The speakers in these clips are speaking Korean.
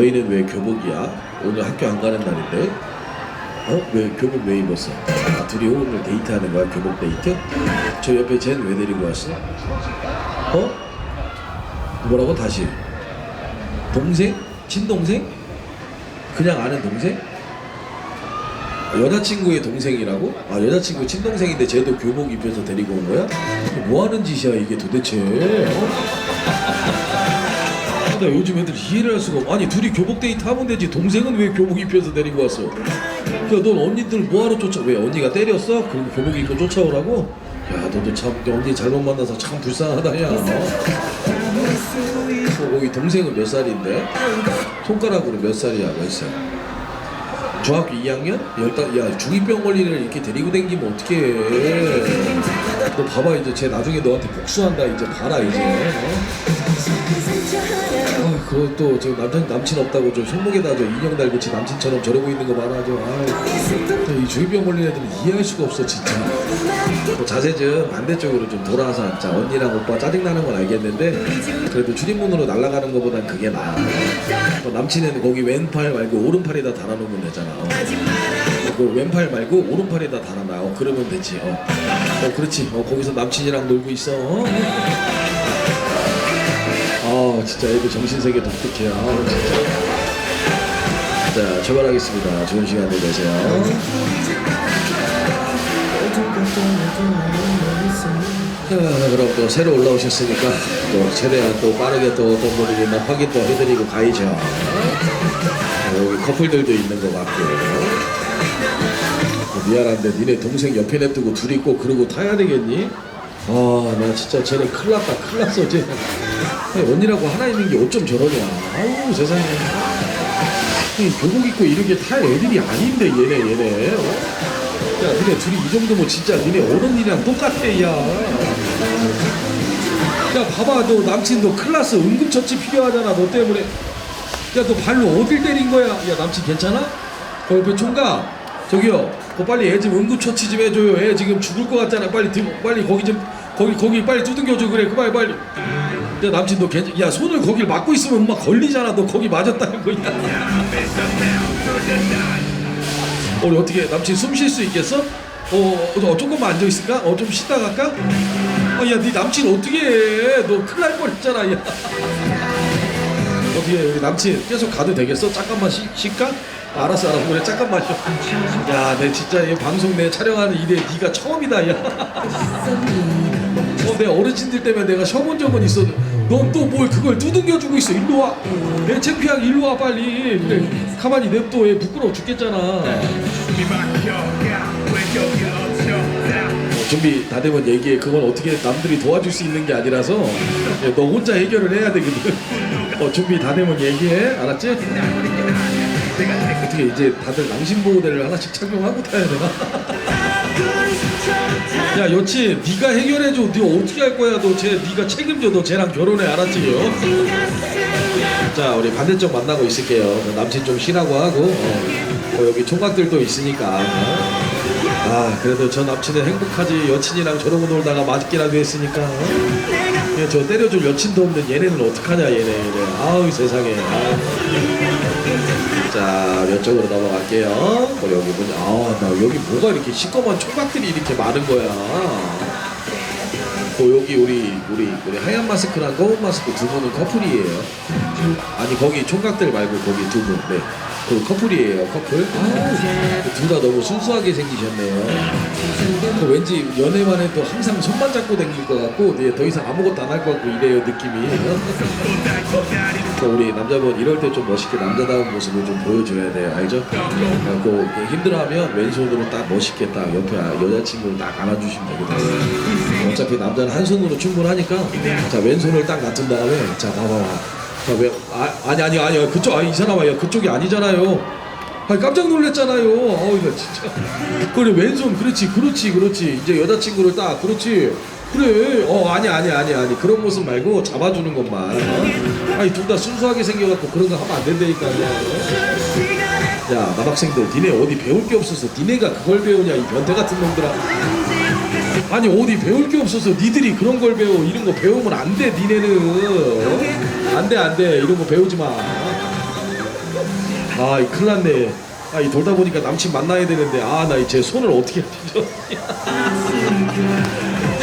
너희는 왜 교복이야? 오늘 학교 안 가는 날인데? 어? 왜 교복 왜 입었어? 아, 둘이 오늘 데이트하는 거야? 교복 데이트? 저 옆에 쟤는 왜 데리고 왔어? 어? 뭐라고 다시? 동생? 친동생? 그냥 아는 동생? 여자친구의 동생이라고? 아 여자친구 친동생인데 쟤도 교복 입혀서 데리고 온 거야? 뭐 하는 짓이야 이게 도대체 어? 아, 나 요즘 애들 이해를 할 수가 없 아니 둘이 교복 데이트 하면 되지 동생은 왜 교복 입혀서 데리고 왔어? 야넌 언니들 뭐하러 쫓아 왜 언니가 때렸어? 그리고 교복 입고 쫓아오라고? 야 너도 참 언니 잘못 만나서 참 불쌍하다 야 어, 거기 동생은 몇 살인데? 손가락으로 몇 살이야 몇 살? 중학교 2학년? 열다 야 중이병 걸리를 이렇게 데리고 댕기면 어떡해 너 봐봐 이제 쟤 나중에 너한테 복수한다 이제 봐라 이제 어? 아 그거 또저 남친 남친 없다고 저 손목에다 저 인형 달고 지 남친처럼 저러고 있는 거 봐라 저아이 중이병 걸린 애들은 이해할 수가 없어 진짜 뭐 자세 좀 반대쪽으로 좀 돌아서 자 언니랑 오빠 짜증 나는 건 알겠는데 그래도 출입문으로 날아가는 것보단 그게 나아 또 남친은 거기 왼팔 말고 오른팔에다 달아놓으면 되잖아 어. 그 왼팔 말고 오른팔에다 달아놔 어, 그러면 되지 어. 어 그렇지 어, 거기서 남친이랑 놀고 있어 어. 아 진짜 애들 정신세계 독특해 아 진짜. 자 출발하겠습니다. 좋은 시간 되세요. 자, 그럼 또 새로 올라오셨으니까 또 최대한 또 빠르게 또 어떤 분이 있나 확인 또 해드리고 가야죠. 자, 여기 커플들도 있는 것 같고. 어, 미안한데 니네 동생 옆에 냅두고 둘이 꼭 그러고 타야 되겠니? 아 나 진짜 쟤네 큰일 났다. 큰일 났어 쟤 언니라고 하나 있는 게 어쩜 저러냐. 아우 세상에. 이 교복 입고 이렇게 탈 애들이 아닌데 얘네 얘네. 어? 야 니네 둘이 이 정도면 진짜 니네 어른이랑 똑같아 야. 야 봐봐 너 남친 너 클라스 응급처치 필요하잖아 너 때문에. 야 너 발로 어딜 때린 거야? 야 남친 괜찮아? 어 옆에 총각. 저기요 그 빨리 애 좀 응급처치 좀 해줘요. 애 지금 죽을 것 같잖아. 빨리 들 빨리 거기 좀 거기 거기 빨리 두들겨줘. 그래 그 빨리 빨리 야 남친 너 괜찮 야 손을 거길 막고 있으면 막 걸리잖아 너 거기 맞았다는 거야 우리 어떻게 남친 숨 쉴 수 있겠어? 어, 어 조금만 앉아 있을까? 어 좀 쉬다 갈까? 어, 야, 네 남친 어떻게 해? 너 큰일 날 뻔했잖아, 야. 어떻게 해? 우리 남친 계속 가도 되겠어? 잠깐만 쉬, 쉴까? 알았어, 알았어. 그래, 잠깐만 쉬어. 야, 내 진짜 이 방송 내 촬영하는 일에 네가 처음이다, 야. 어, 내 어르신들 때문에 내가 쉬어본 적은 있어. 넌 또 뭘 그걸 두둥겨주고 있어. 일로 와. 내 창피하게 일로 와, 빨리. 그래, 가만히 냅둬. 얘 부끄러워 죽겠잖아. 어, 준비 다 되면 얘기해. 그건 어떻게 남들이 도와줄 수 있는 게 아니라서 예, 너 혼자 해결을 해야 되거든. 어, 준비 다 되면 얘기해. 알았지? 어떻게 이제 다들 낭심보호대를 하나씩 착용하고 타야 되나? 야 여친 네가 해결해줘. 네 어떻게 할 거야? 너쟤 네가 책임져. 너 쟤랑 결혼해. 알았지요? 자 우리 반대쪽 만나고 있을게요. 그 남친 좀 쉬라고 하고 어, 어, 여기 총각들도 있으니까. 어. 아 그래도 저 남친은 행복하지 여친이랑 저러고 놀다가 맞기라도 했으니까 어? 예, 저 때려줄 여친도 없는 얘네는 어떡하냐 얘네 아우 세상에. 아. 자 이쪽으로 넘어갈게요. 우리 여기 뭐냐 아나 여기 뭐가 이렇게 시꺼먼 총각들이 이렇게 많은 거야. 어, 여기 우리 우리 우리 하얀 마스크랑 검은 마스크 두 분은 커플이에요 아니 거기 총각들 말고 거기 두 분. 네. 그 커플이에요 커플. 둘 다 너무 순수하게 생기셨네요. 그 왠지 연애만 해도 항상 손만 잡고 다닐 것 같고 네, 더 이상 아무것도 안 할 것 같고 이래요 느낌이. 그 우리 남자분 이럴 때 좀 멋있게 남자다운 모습을 좀 보여줘야 돼요 알죠? 그 힘들어하면 왼손으로 딱 멋있게 딱 옆에 여자친구를 딱 안아주시면 되거든요. 어차피 남자는 한 손으로 충분하니까 자 왼손을 딱 놔둔 다음에 자 봐봐봐. 자, 왜, 아, 아니, 아니, 아니, 그쪽, 아니, 이 사람아, 야, 그쪽이 아니잖아요. 아니, 깜짝 놀랐잖아요. 어우, 이거 진짜. 그래, 왼손, 그렇지, 그렇지, 그렇지. 이제 여자친구를 딱, 그렇지. 그래, 어, 아니, 아니, 아니, 아니. 그런 모습 말고 잡아주는 것만. 어? 아니, 둘 다 순수하게 생겨갖고 그런 거 하면 안 된다니까요. 야, 남학생들, 니네 어디 배울 게 없어서 니네가 그걸 배우냐, 이 변태 같은 놈들아. 아니 어디 배울 게 없어서 니들이 그런 걸 배워 이런 거 배우면 안 돼 니네는 안 돼 안 돼 이런 거 배우지 마 아, 이 큰일 났네. 아, 이 돌다 보니까 남친 만나야 되는데, 아, 나 이제 손을 어떻게?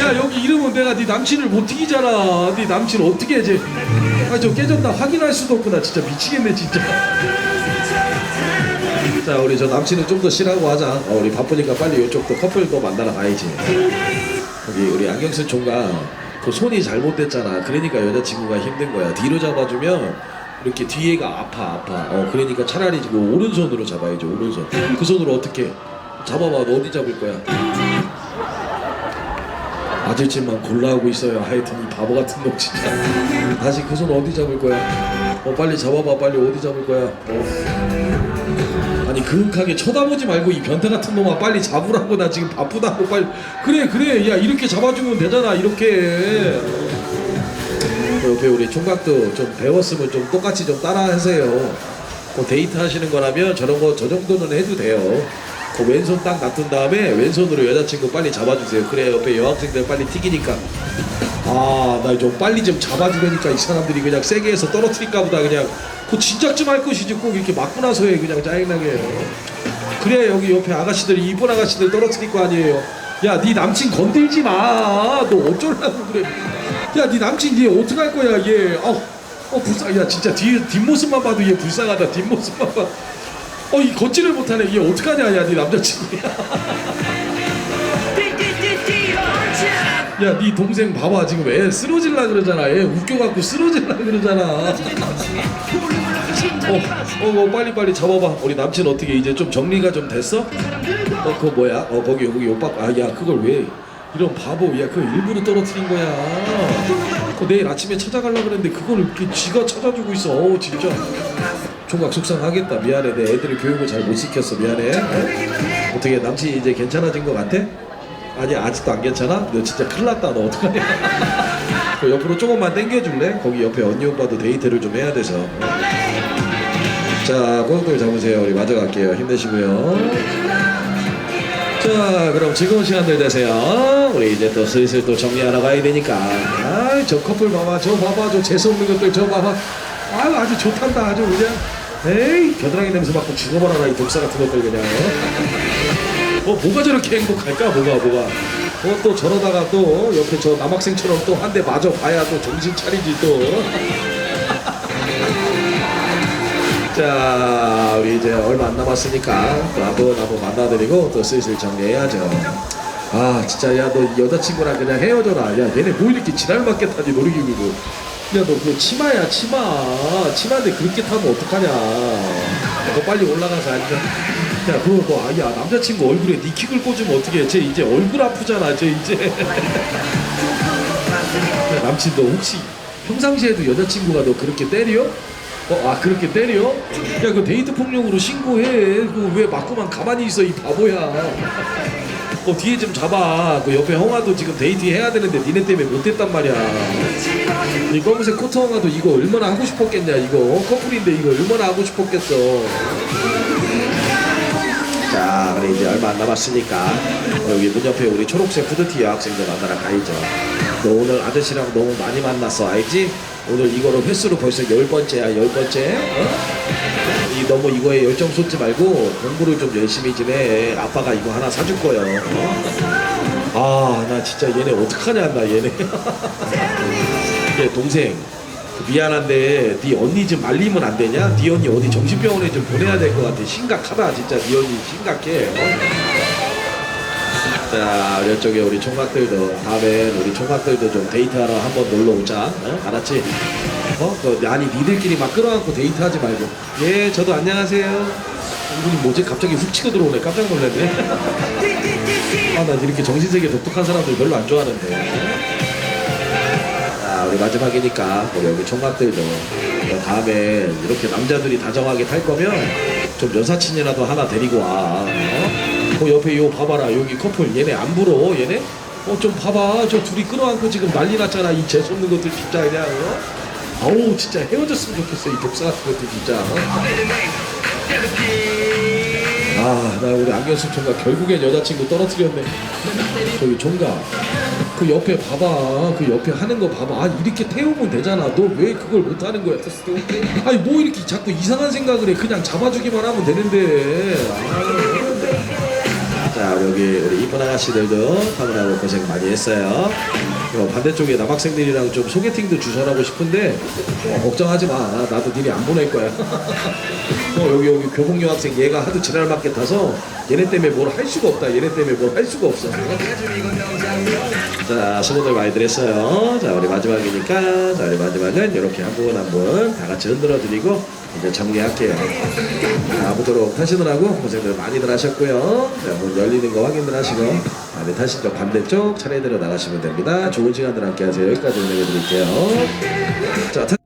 야, 여기 이러면 내가 네 남친을 못 튀기잖아. 네 남친 어떻게 이제. 아, 저 깨졌다. 확인할 수도 없구나. 진짜 미치겠네, 진짜. 자, 우리 저 남친은 좀 더 쉬라고 하자. 어, 우리 바쁘니까 빨리 이쪽도 커플도 만나러 가야지. 여기 우리 안경 쓴 총각 그 손이 잘못됐잖아. 그러니까 여자친구가 힘든 거야. 뒤로 잡아주면 이렇게 뒤에가 아파 아파. 어 그러니까 차라리 지금 오른손으로 잡아야죠. 오른손. 그 손으로 어떻게 잡아봐. 너 어디 잡을 거야? 아저씨만 골라하고 있어요. 하여튼 이 바보 같은 놈 진짜. 다시 그 손 어디 잡을 거야? 어 빨리 잡아봐. 빨리 어디 잡을 거야? 어. 그윽하게 쳐다보지 말고 이 변태 같은 놈아 빨리 잡으라고 나 지금 바쁘다고 빨리. 그래 그래. 야 이렇게 잡아주면 되잖아 이렇게. 그 옆에 우리 총각도 좀 배웠으면 좀 똑같이 좀 따라하세요. 뭐 데이트 하시는 거라면 저런 거 저 정도는 해도 돼요. 그 왼손 딱 놔둔 다음에 왼손으로 여자친구 빨리 잡아주세요. 그래 옆에 여학생들 빨리 튀기니까 아, 나 좀 빨리 좀 잡아주려니까 이 사람들이 그냥 세게 해서 떨어뜨릴까 보다 그냥 그 진작 좀 할 것이지 꼭 이렇게 맞고 나서 해 그냥 짜증나게 그래야 여기 옆에 아가씨들이 이쁜 아가씨들 떨어뜨릴 거 아니에요 야, 네 남친 건들지 마. 너 어쩌려고 그래. 야, 네 남친 얘 어떡할 거야, 얘. 어, 어 불쌍. 야, 진짜 뒤 뒷모습만 봐도 얘 불쌍하다. 뒷모습만 봐. 어, 이 걷지를 못하네. 얘 어떡하냐, 야, 네 남자친구야. 야, 네 동생 봐봐 지금 애 쓰러질라 그러잖아. 애 웃겨갖고 쓰러질라 그러잖아. 어, 어, 어, 빨리 빨리 잡아봐. 우리 남친 어떻게 이제 좀 정리가 좀 됐어? 어, 그거 뭐야? 어, 거기 여기 오빠. 아, 야, 그걸 왜? 이런 바보. 야, 그거 일부러 떨어뜨린 거야. 그 내일 아침에 찾아가려 그랬는데 그걸 이렇게 지가 찾아주고 있어. 어우, 진짜. 총각 속상하겠다. 미안해. 내 애들을 교육을 잘 못 시켰어. 미안해. 어? 어떻게 남친이 이제 괜찮아진 것 같아? 아니 아직도 안 괜찮아? 너 진짜 큰일 났다. 너 어떡하냐? 그 옆으로 조금만 당겨줄래? 거기 옆에 언니 오빠도 데이트를 좀 해야 돼서. 자 고속도로 잡으세요. 우리 마저 갈게요. 힘내시고요. 자 그럼 즐거운 시간들 되세요. 우리 이제 또 슬슬 또 정리하러 가야 되니까. 아 저 커플 봐봐. 저 봐봐. 저 재수없는 것들 저 봐봐. 아유 아주 좋단다. 아주 그냥. 에이 겨드랑이 냄새 맡고 죽어버려라. 이 독사 같은 것들 그냥 어 뭐가 저렇게 행복할까 뭐가 뭐가 어 또 저러다가 또 옆에 저 남학생처럼 또 한 대 맞아 봐야 또 정신 차리지 또 자, 우리 이제 얼마 안 남았으니까 또 한번 한번 만나드리고 또 슬슬 정리해야죠. 아, 진짜 야 너 여자친구랑 그냥 헤어져라. 야, 얘네 뭐 이렇게 지랄맞게 타니 놀이기구고. 야, 너 그거 치마야 치마. 치마인데 그렇게 타면 어떡하냐. 너 빨리 올라가서 앉아. 야, 그거 뭐, 아, 야, 남자친구 얼굴에 니킥을 꽂으면 어떻게 해? 쟤 이제 얼굴 아프잖아, 쟤 이제. 야, 남친 너 혹시 평상시에도 여자친구가 너 그렇게 때려? 어, 아 그렇게 때려? 야 그 데이트 폭력으로 신고해 그왜 맞고만 가만히 있어 이 바보야 어 뒤에 좀 잡아 그 옆에 형아도 지금 데이트 해야 되는데 니네 때문에 못 했단 말이야 이 검은색 코트 형아도 이거 얼마나 하고 싶었겠냐 이거 커플인데 이거 얼마나 하고 싶었겠어 자, 그래 이제 얼마 안 남았으니까 여기 문 옆에 우리 초록색 후드티 여학생들 만나러 가야죠. 너 오늘 아저씨랑 너무 많이 만났어, 알지? 오늘 이거로 횟수로 벌써 열 번째야, 열 번째. 어? 이 너무 이거에 열정 쏟지 말고 공부를 좀 열심히 좀 해. 아빠가 이거 하나 사줄 거예요. 어? 아, 나 진짜 얘네 어떡하냐, 나 얘네. 얘 동생. 미안한데 네 언니 좀 말리면 안 되냐? 네 언니 어디 정신병원에 좀 보내야 될 것 같아. 심각하다 진짜 네 언니 심각해. 어? 자 우리 이쪽에 우리 총각들도 다음엔 우리 총각들도 좀 데이트하러 한번 놀러 오자. 어? 알았지? 어? 그, 아니 니들끼리 막 끌어안고 데이트하지 말고. 예, 저도 안녕하세요. 이분이 뭐지? 갑자기 훅 치고 들어오네. 깜짝 놀랐네. 아, 나 이렇게 정신세계 독특한 사람들 별로 안 좋아하는데. 자, 우리 마지막이니까 우리 여기 총각들도 너 다음에 이렇게 남자들이 다정하게 탈 거면 좀 여사친이라도 하나 데리고 와. 어? 그 옆에 요 봐봐라 여기 커플 얘네 안 불어 얘네? 어 좀 봐봐 저 둘이 끌어안고 지금 난리 났잖아 이 재수없는 것들 진짜 그냥 어? 아우 진짜 헤어졌으면 좋겠어 이 독사 같은 것들 진짜 어? 아나 우리 안경숙 총각 결국엔 여자친구 떨어뜨렸네 저기 총각 그 옆에 봐봐. 그 옆에 하는 거 봐봐. 아 이렇게 태우면 되잖아. 너 왜 그걸 못 하는 거야? 아니 뭐 이렇게 자꾸 이상한 생각을 해. 그냥 잡아주기만 하면 되는데. 아. 자 여기 우리 이쁜 아가씨들도 타느라고 고생 많이 했어요. 어, 반대쪽에 남학생들이랑 좀 소개팅도 주선하고 싶은데 어, 걱정하지 마. 나도 니네 안 보낼 거야. 어, 여기 여기 교복 여학생 얘가 하도 지랄 맞게 타서 얘네 때문에 뭘 할 수가 없다. 얘네 때문에 뭘 할 수가 없어. 자 수고들 많이 드렸어요. 자 우리 마지막이니까 자 우리 마지막은 이렇게 한 분 한 분 다 같이 흔들어 드리고 이제 정리할게요. 자, 아무쪼록 타시느라고 고생들 많이들 하셨고요. 자, 문 열리는 거 확인들 하시고 쪽 반대쪽 차례대로 나가시면 됩니다. 좋은 시간들 함께 하세요. 여기까지 운행해 드릴게요. 자, 타-